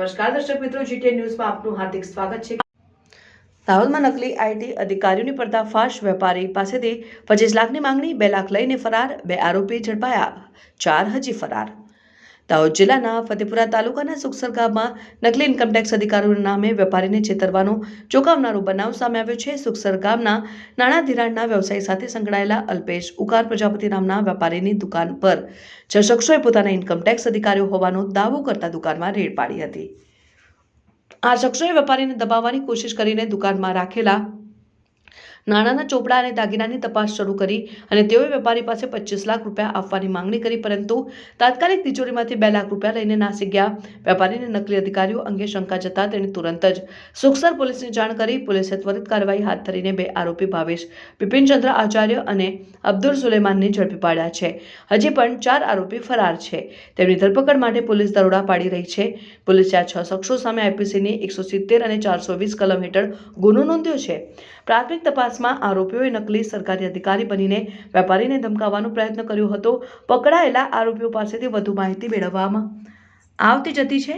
નમસ્કાર, દર્શક મિત્રો જીટીએ ન્યૂઝમાં આપનું હાર્દિક સ્વાગત છે. દાહોદમાં નકલી આઈટી અધિકારીઓની પર્દાફાશ, વેપારી પાસેથી પચીસ લાખની માંગણી, બે લાખ લઈને ફરાર, બે આરોપી ઝડપાયા, ચાર હજી ફરાર. દાહોદ જિલ્લાના ફતેપુરા તાલુકાના સુખસર ગામમાં નકલી ઇન્કમટેક્સ અધિકારીઓના નામે વેપારીને છેતરવાનો ચોંકાવનારો બનાવ સામે આવ્યો છે. સુખસર ગામના નાણાં ધિરાણના વ્યવસાય સાથે સંકળાયેલા અલ્પેશ ઉકાર પ્રજાપતિ નામના વેપારીની દુકાન પર છ શખ્સોએ પોતાના ઇન્કમટેક્સ અધિકારીઓ હોવાનો દાવો કરતા દુકાનમાં રેડ પાડી હતી. આ શખ્સોએ વેપારીને દબાવવાની કોશિશ કરીને દુકાનમાં રાખેલા નાણાંના ચોપડા અને દાગીનાની તપાસ શરૂ કરી અને તેઓએ વેપારી પાસે પચીસ લાખ રૂપિયા આપવાની માંગણી કરી, પરંતુ તાત્કાલિક તિજોરીમાંથી બે લાખ રૂપિયા લઈને નાસી ગયા. વેપારીને નકલી અધિકારીઓ અંગે શંકા જતા તેણે તુરંત જ સુખસર પોલીસને જાણ કરી. પોલીસે ત્વરિત કાર્યવાહી હાથ ધરીને બે આરોપી ભાવેશ બિપિનચંદ્ર આચાર્ય અને અબ્દુલ સુલેમાનને ઝડપી પાડ્યા છે. હજી પણ ચાર આરોપી ફરાર છે. તેમની ધરપકડ માટે પોલીસ દરોડા પાડી રહી છે. પોલીસે આ છ શખ્સો સામે આઈપીસીની એકસો સિત્તેર અને ચારસો વીસ કલમ હેઠળ ગુનો નોંધ્યો છે. પ્રાથમિક તપાસમાં આરોપીઓએ નકલી સરકારી અધિકારી બનીને વેપારીને ધમકાવવાનો પ્રયત્ન કર્યો હતો. પકડાયેલા આરોપીઓ પાસેથી વધુ માહિતી મેળવવામાં આવતી જતી છે.